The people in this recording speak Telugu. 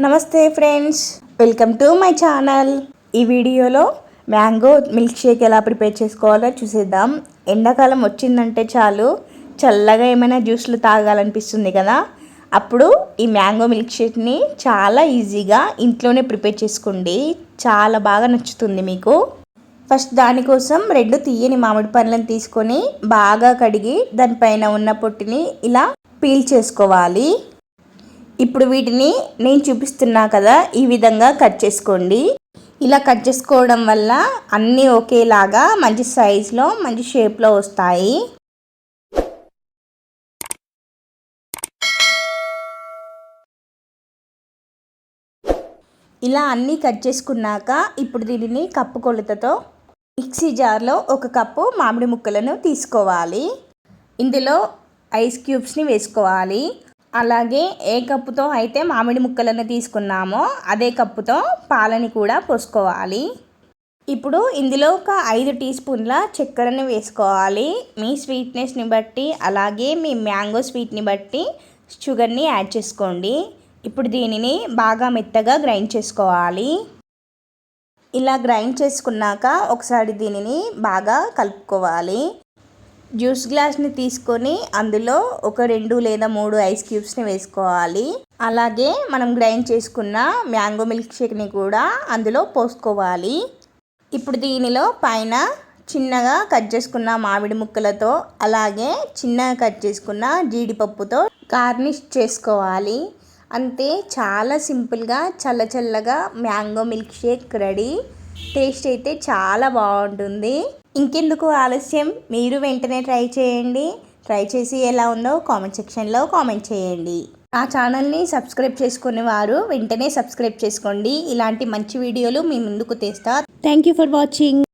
నమస్తే friends. Welcome to my channel ఈ వీడియోలో మ్యాంగో మిల్క్ షేక్ ఎలా ప్రిపేర్ చేసుకోవాలో చూసేద్దాం. ఎండాకాలం వచ్చిందంటే చాలు చల్లగా ఏమైనా జ్యూస్లు తాగాలనిపిస్తుంది కదా. అప్పుడు ఈ మ్యాంగో మిల్క్ షేక్ని చాలా ఈజీగా ఇంట్లోనే ప్రిపేర్ చేసుకోండి. చాలా బాగా నచ్చుతుంది మీకు. ఫస్ట్ దానికోసం రెండు తీయని మామిడి పండ్లను తీసుకొని బాగా కడిగి దానిపైన ఉన్న పొట్టిని ఇలా పీల్ చేసుకోవాలి. ఇప్పుడు వీటిని నేను చూపిస్తున్నా కదా ఈ విధంగా కట్ చేసుకోండి. ఇలా కట్ చేసుకోవడం వల్ల అన్నీ ఒకేలాగా మంచి సైజులో మంచి షేప్లో వస్తాయి. ఇలా అన్నీ కట్ చేసుకున్నాక ఇప్పుడు దీనిని కప్పు కొలతతో మిక్సీ జార్లో ఒక కప్పు మామిడి ముక్కలను తీసుకోవాలి. ఇందులో ఐస్ క్యూబ్స్ని వేసుకోవాలి. అలాగే ఏ కప్పుతో అయితే మామిడి ముక్కలను తీసుకున్నామో అదే కప్పుతో పాలని కూడా పోసుకోవాలి. ఇప్పుడు ఇందులో ఒక ఐదు టీ స్పూన్ల చక్కెరను వేసుకోవాలి. మీ స్వీట్నెస్ని బట్టి అలాగే మీ మ్యాంగో స్వీట్ని బట్టి షుగర్ని యాడ్ చేసుకోండి. ఇప్పుడు దీనిని బాగా మెత్తగా గ్రైండ్ చేసుకోవాలి. ఇలా గ్రైండ్ చేసుకున్నాక ఒకసారి దీనిని బాగా కలుపుకోవాలి. జ్యూస్ గ్లాస్ని తీసుకొని అందులో ఒక రెండు లేదా మూడు ఐస్ క్యూబ్స్ని వేసుకోవాలి. అలాగే మనం గ్రైండ్ చేసుకున్న మ్యాంగో మిల్క్ షేక్ని కూడా అందులో పోసుకోవాలి. ఇప్పుడు దీనిలో పైన చిన్నగా కట్ చేసుకున్న మామిడి ముక్కలతో అలాగే చిన్నగా కట్ చేసుకున్న జీడిపప్పుతో గార్నిష్ చేసుకోవాలి. అంతే చాలా సింపుల్గా చల్ల చల్లగా mango milkshake ready. Taste అయితే చాలా బాగుంటుంది. ఇంకెందుకు ఆలస్యం? మీరు వెంటనే ట్రై చేయండి. ట్రై చేసి ఎలా ఉందో కామెంట్ సెక్షన్లో కామెంట్ చేయండి. ఆ ఛానల్ని సబ్స్క్రైబ్ చేసుకునే వారు వెంటనే సబ్స్క్రైబ్ చేసుకోండి. ఇలాంటి మంచి వీడియోలు మీ ముందుకు తెస్తా. Thank you for watching.